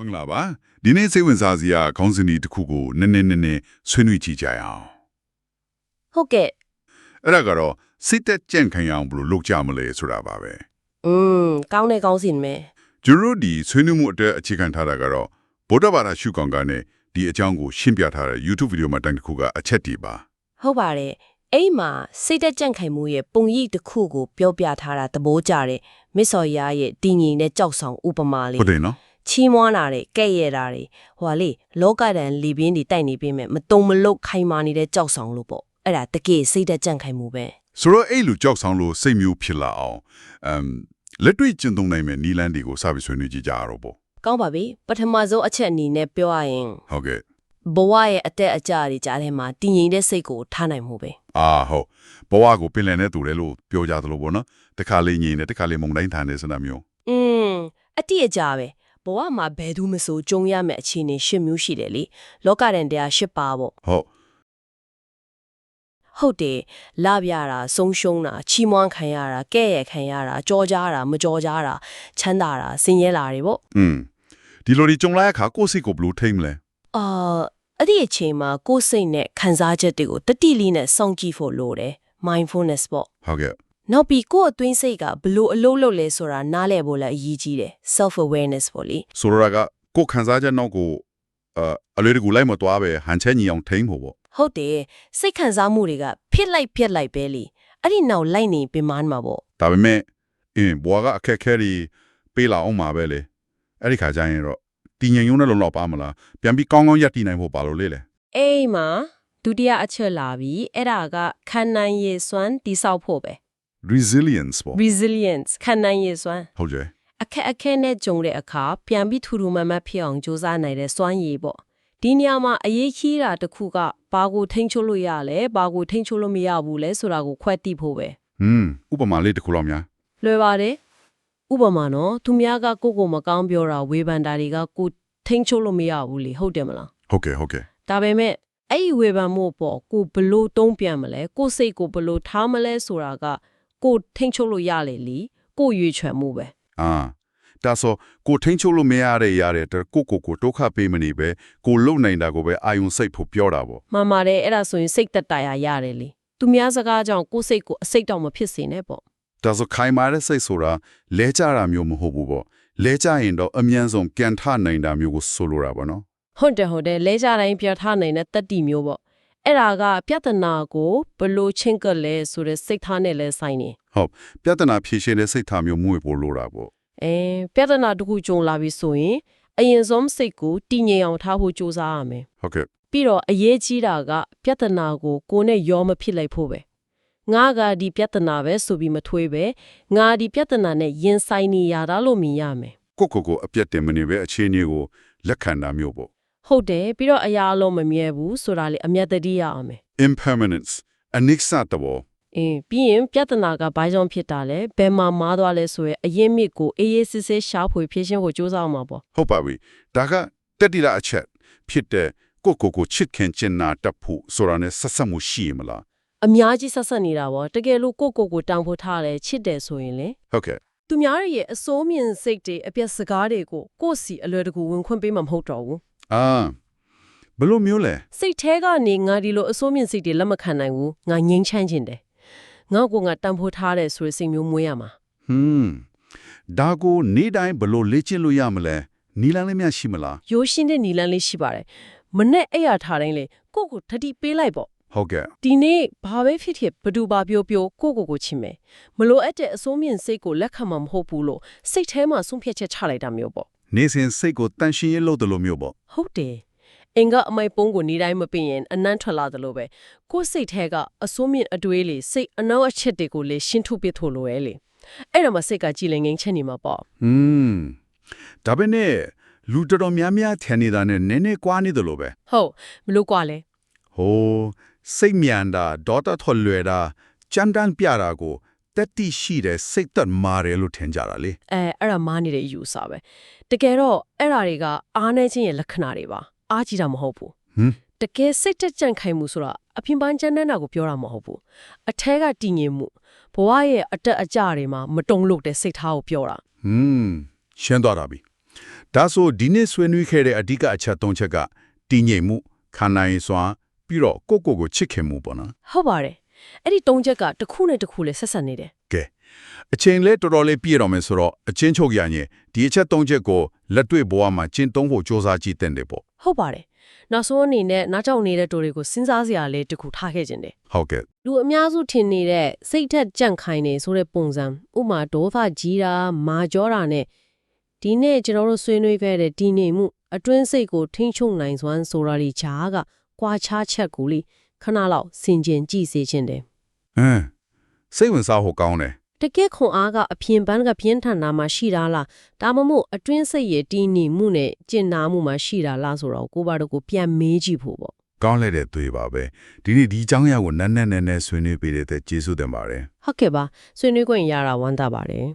မင်္ဂလာပါဒီနေ့စိတ်ဝင်စားစရာခေါင်းစဉ်ဒီတစ်ခုကိုနည်းနည်းနည်းနည်းဆွေးနွေးကြည့်ကြရအောင်ဟုတ်ကဲ့အဲ့ဒါကတော့စိတ်သက်ကြံ့ခိုင်အောင်ဘယ်လိုလုပ်ကြမလဲဆိုတာပါပဲอืมကောင်းတဲ့ကောင်းစဉ်ပဲကျွန်တော်တို့ဒီဆွေးနွေးမှုအတွက်အခြေခံထားတာကတော့ဗုဒ္ဓဘာသာရှုကောင်ကနေဒီအကြောင်းကိုရှင်းပြထားတဲ့ YouTube ဗီဒီယိုမှာတိုင်တစ်ခုကအချက်တီပါဟုတ်ပါတယ်အဲ့မှာစိတ်သက်ကြံ့ခိုင်မှုရဲ့ပုံရိပ်တစ်ခုကိုပြောပြထားတာသဘောကျတယ်မစ်စော်ရားရဲ့တည်ငြိမ်တဲ့ကြောက်ဆောင်ဥပမာလေးဟုတ်တယ်နော် ချီးမွမ်းတာတဲ့ကဲ့ရဲ့တာတွေဟိုဟာလေလောကဒဏ်လီပင်းတွေတိုက်နေပြီမဲ့မတုံမလုတ်ခိုင်မာနေတဲ့ကြောက်ဆောင်လို့ပေါ့အဲ့ဒါတကယ်စိတ်သက်ကြံ့ခိုင်မှုပဲဆိုတော့အဲ့လိုကြောက်ဆောင်လို့စိတ်မျိုးဖြစ်လာအောင်အမ်လက်တွေ့ကျင့်သုံးနိုင်မယ့်နီလန်းတွေကိုစပြီးဆွေးနွေးကြည့်ကြရတော့ပေါ့ကောင်းပါပြီပထမဆုံးအချက်အနေနဲ့ပြောရရင်ဟုတ်ကဲ့ဘဝရဲ့အတက်အကျတွေကြားထဲမှာတည်ငြိမ်တဲ့စိတ်ကိုထားနိုင်မှုပဲအာဟုတ်ဘဝကိုပင်လယ်နဲ့တူတယ်လို့ပြောကြသလိုပေါ့နော်တခါလေးငြိမ်တယ်တခါလေးမုန်တိုင်းထန်တယ်ဆိုတာမျိုးอืมအတိအကျပဲ ဘဝမှာဘယ်သူမဆိုကြုံရမယ့်အခြေအနေရှစ်မျိုးရှိတယ်လေလောကဒဏ်တရားရှစ်ပါပေါ့ဟုတ်ဟုတ်တယ်လပြတာဆုံးရှုံးတာချီးမွမ်းခံရတာကဲ့ရဲ့ခံရတာကြောကြတာမကြောကြတာချမ်းသာတာဆင်းရဲလာတွေပေါ့อืมဒီလိုဒီကြုံလိုက်အခါကိုယ့်စိတ်ကိုဘယ်လိုထိမ့်မလဲအာအဲ့ဒီအချိန်မှာကိုယ်စိတ်နဲ့ခံစားချက်တွေကိုတတိလေးနဲ့စောင့်ကြည့်ဖို့လိုတယ် mindfulness ပေါ့ဟုတ်ကဲ့ နောက်ပြီးကိုယ့်အတွင်းစိတ်ကဘလို့အလုပ်လုပ်လဲဆိုတာနားလည်ဖို့လည်းအရေးကြီးတယ် self awareness ပေါ့လေဆိုတော့ကကိုယ်ခံစားချက်နောက်ကိုအာအလွယ်တကူလိုက်မသွားပဲဟန်ချက်ညီအောင်ထိမ့်ဖို့ပေါ့ဟုတ်တယ်စိတ်ခံစားမှုတွေကဖြစ်လိုက်ဖြစ်လိုက်ပဲလေအဲ့ဒီနောက်လိုက်နေပင်မမှာပေါ့ဒါပေမဲ့အင်းဘွာကအခက်အခဲတွေပေးလာအောင်မှာပဲလေအဲ့ဒီခါကျရင်တော့တည်ငြိမ်ရုံနဲ့လုံလောက်ပါမလားပြန်ပြီးကောင်းကောင်းရပ်တည်နိုင်ဖို့ပါလို့လေလေအိမ်မှာဒုတိယအချက်လာပြီးအဲ့ဒါကခံနိုင်ရည်စွမ်းတိဆောက်ဖို့ပဲ resilience ပေါ့ resilience ခံနိုင်ရည်စွမ်းဟုတ်ကြဲအခက်အခဲနဲ့ကြုံတဲ့အခါပြန်ပြီးထူထူမမတ်ဖြစ်အောင်ကြိုးစားနိုင်တဲ့စွမ်းရည်ပေါ့ဒီနေရာမှာအရေးကြီးတာတစ်ခုကဘာကိုထိန်းချုပ်လို့ရလဲဘာကိုထိန်းချုပ်လို့မရဘူးလဲဆိုတာကိုခွဲသိဖို့ပဲဟွန်းဥပမာလေးတစ်ခုလောက်များလွယ်ပါတယ်ဥပမာနော်သူများကကိုယ့်ကိုမကောင်းပြောတာဝေဖန်တာတွေကကိုယ်ထိန်းချုပ်လို့မရဘူးလေဟုတ်တယ်မလားဟုတ်ကဲ့ဟုတ်ကဲ့ဒါပေမဲ့အဲ့ဒီဝေဖန်မှုပေါ့ကိုဘလို့တုံးပြန်မလဲကိုစိတ်ကိုဘလို့ထားမလဲဆိုတာက ကိုထိန်းချုပ်လို့ရလေလीကိုရွေချွယ်မှုပဲအာဒါဆိုကိုထိန်းချုပ်လို့မရတဲ့ရတဲ့အတွက်ကိုကိုကိုဒုက္ခပေးမနေပဲကိုလုံနိုင်တာကိုပဲအာယုံစိတ်ဖို့ပြောတာပေါ့မှန်ပါတယ်အဲ့ဒါဆိုရင်စိတ်သက်တာရရတယ်လေသူများစကားကြောင့်ကိုစိတ်ကိုအစိတ်တောင်မဖြစ်စေနဲ့ပေါ့ဒါဆိုခိုင်မာတဲ့စိတ်ဆိုတာလဲကြတာမျိုးမဟုတ်ဘူးပေါ့လဲကြရင်တော့အမြန်ဆုံးကန်ထနိုင်တာမျိုးကိုဆိုလိုတာပေါ့နော်ဟုတ်တယ်ဟုတ်တယ်လဲကြတိုင်းပြထားနိုင်တဲ့တက်တီမျိုးပေါ့ အဲ့ဒါကပြဿနာကိုဘလို့ချင်းကလဲဆိုတဲ့စိတ်ထားနဲ့လဲဆိုင်နေဟုတ်ပြဿနာဖြေရှင်းတဲ့စိတ်ထားမျိုးမွေးဖို့လိုတာပေါ့အဲပြဿနာတစ်ခုကြုံလာပြီဆိုရင်အရင်ဆုံးစိတ်ကိုတည်ငြိမ်အောင်ထားဖို့ကြိုးစားရမယ်ဟုတ်ကဲ့ပြီးတော့အရေးကြီးတာက ပြဿနာကိုကိုယ်နဲ့ရောမဖြစ်လိုက်ဖို့ပဲငါကဒီပြဿနာပဲဆိုပြီးမထွေးပဲငါဒီပြဿနာနဲ့ရင်ဆိုင်နေရတာလို့မြင်ရမယ်ကိုကိုကိုအပြတ်တင်မနေပဲအခြေအနေကိုလက်ခံတာမျိုးပေါ့ ဟုတ်တယ်ပြီးတော့အရာအလုံးမမြဲဘူးဆိုတာလေအမျက်တတိရအောင်မယ် impermanence အနိစ္စတဘောအင်းပြီးရင်ပြဿနာကဘာကြောင့်ဖြစ်တာလဲဘယ်မှာမားသွားလဲဆိုရယ်အရင်မြစ်ကိုအေးအေးဆေးဆေးရှာဖွေဖြည့်ရှင်းဖို့ကြိုးစားအောင်ပါပေါ့ဟုတ်ပါပြီဒါကတက်တိလာအချက်ဖြစ်တဲ့ကိုကိုကိုချစ်ခင်ချင်နာတပ်ဖို့ဆိုတာနဲ့ဆက်ဆက်မှုရှိရမလားအများကြီးဆက်ဆက်နေတာပေါ့တကယ်လို့ကိုယ့်ကိုယ်ကိုတောင်းဖို့ထားလဲချစ်တယ်ဆိုရင်လေဟုတ်ကဲ့သူများရဲ့အစိုးမြင်စိတ်တွေအပြက်စကားတွေကိုကိုယ့်စီအလွယ်တကူဝင်ခွင့်ပေးမှာမဟုတ်တော့ဘူး အာဘယ်လို့မျိုးလဲစိတ်แท้ကနေငါဒီလိုအစိုးမြင်စိတ်တွေလက်မခံနိုင်ဘူးငါငြိမ်းချမ်းခြင်းတယ်ငါ့ကိုငါတန်ဖိုးထားတယ်ဆိုတဲ့စိတ်မျိုးမွေးရမှာဟွန်းဒါကိုနေ့တိုင်းဘယ်လို့လေ့ကျင့်လို့ရမလဲနီလန်းလေးများရှိမလားရိုးရှင်းတဲ့နီလန်းလေးရှိပါတယ်မနဲ့အဲ့ရထားတိုင်းလေကိုယ့်ကိုတတိပေးလိုက်ပေါ့ဟုတ်ကဲ့ဒီနေ့ဘာပဲဖြစ်ဖြစ်ဘသူဘာပြောပြောကိုယ့်ကိုယ်ကိုချစ်မယ်မလို့အပ်တဲ့အစိုးမြင်စိတ်ကိုလက်ခံမှာမဟုတ်ဘူးလို့စိတ်ထဲမှာဆုံးဖြတ်ချက်ချလိုက်တာမျိုးပေါ့ နေစဉ်စိတ်ကိုတန်ရှင်းရေးလုပ်တယ်လို့မျိုးပေါ့ဟုတ်တယ်အင်ကအမိုက်ပုံးကိုနေတိုင်းမပင်ရင်အနမ်းထွက်လာတယ်လို့ပဲကိုယ်စိတ်ထဲကအစိုးမြင့်အတွေးလေစိတ်အနောက်အချက်တွေကိုလေရှင်းထုတ်ပြထို့လိုရဲ့လေအဲ့တော့မှစိတ်ကကြည်လင်ငိမ့်ချက်နေမှာပေါ့ဟွန်းဒါပဲနဲ့လူတော်တော်များများထင်နေတာနဲ့နည်းနည်းကွာနေတယ်လို့ပဲဟုတ်မလို့ကွာလဲဟိုစိတ်မြန်တာဒေါတာထော်လွယ်တာကြမ်းတမ်းပြတာကို တက်တိရှိတဲ့စိတ်သက်မာတယ်လို့ထင်ကြတာလေအဲအဲ့ဒါမားနေတဲ့အယူအဆပဲတကယ်တော့အဲ့ဒါတွေကအားနေခြင်းရဲ့လက္ခဏာတွေပါအားကြီးတာမဟုတ်ဘူးဟမ်တကယ်စိတ်တက်ကြံ့ခိုင်မှုဆိုတာအပြင်ပန်းချမ်းတဲ့နာကိုပြောတာမဟုတ်ဘူးအแทကတည်ငြိမ်မှုဘဝရဲ့အတက်အကျတွေမှာမတုံ့လို့တဲ့စိတ်ထားကိုပြောတာဟွန်းရှင်းသွားတာပြီဒါဆိုဒီနေ့ဆွေးနွေးခဲ့တဲ့အဓိကအချက်၃ချက်ကတည်ငြိမ်မှုခံနိုင်စွမ်းပြီးတော့ကိုယ့်ကိုယ်ကိုချစ်ခင်မှုပေါ့နော်ဟုတ်ပါတယ် အဲ့ဒီတုံးချက်ကတစ်ခုနဲ့တစ်ခုလည်းဆက်ဆက်နေတယ်ကဲအချိန်လဲတော်တော်လေးပြည့်တော့မယ်ဆိုတော့အချင်းချုပ်ရရင်ဒီအချက်၃ချက်ကိုလက်တွေ့ဘဝမှာကျင့်သုံးဖို့စ조사ကြည့်တဲ့တယ်ပေါ့ဟုတ်ပါတယ်နောက်ဆုံးအနေနဲ့နားကြောင်နေတဲ့တူတွေကိုစဉ်းစားစရာလေးတစ်ခုထားခဲ့ခြင်းတယ်ဟုတ်ကဲ့လူအများစုထင်နေတဲ့စိတ်ထက်ကြန့်ခိုင်နေဆိုတဲ့ပုံစံဥမာဒေါသကြီးတာမာကြောတာနဲ့ဒီနေ့ကျွန်တော်တို့ဆွေးနွေးခဲ့တဲ့ဒီနေမှုအတွင်းစိတ်ကိုထိန်းချုပ်နိုင်စွမ်းဆိုတာဒီချာကကွာခြားချက်ကိုလေ ခဏလောက်ဆင်ခြင်ကြည့်စေခြင်းတယ်ဟမ်စိတ်ဝင်စားဖို့ကောင်းတယ်တကယ်ခွန်အားကအပြင်ပန်းကပြင်းထန်တာမှရှိတာလားဒါမှမဟုတ်အတွင်းစိတ်ရဲ့တည်နေမှုနဲ့ကျင့်နာမှုမှရှိတာလားဆိုတော့ကိုယ့်ဘာတို့ကိုပြန်မေးကြည့်ဖို့ပေါ့ကောင်းလိုက်တဲ့သွေးပါပဲဒီနေ့ဒီအကြောင်းအရာကိုနက်နက်နဲနဲဆွေးနွေးပေးတဲ့အတွက်ကျေးဇူးတင်ပါတယ်ဟုတ်ကဲ့ပါဆွေးနွေးခွင့်ရတာဝမ်းသာပါတယ်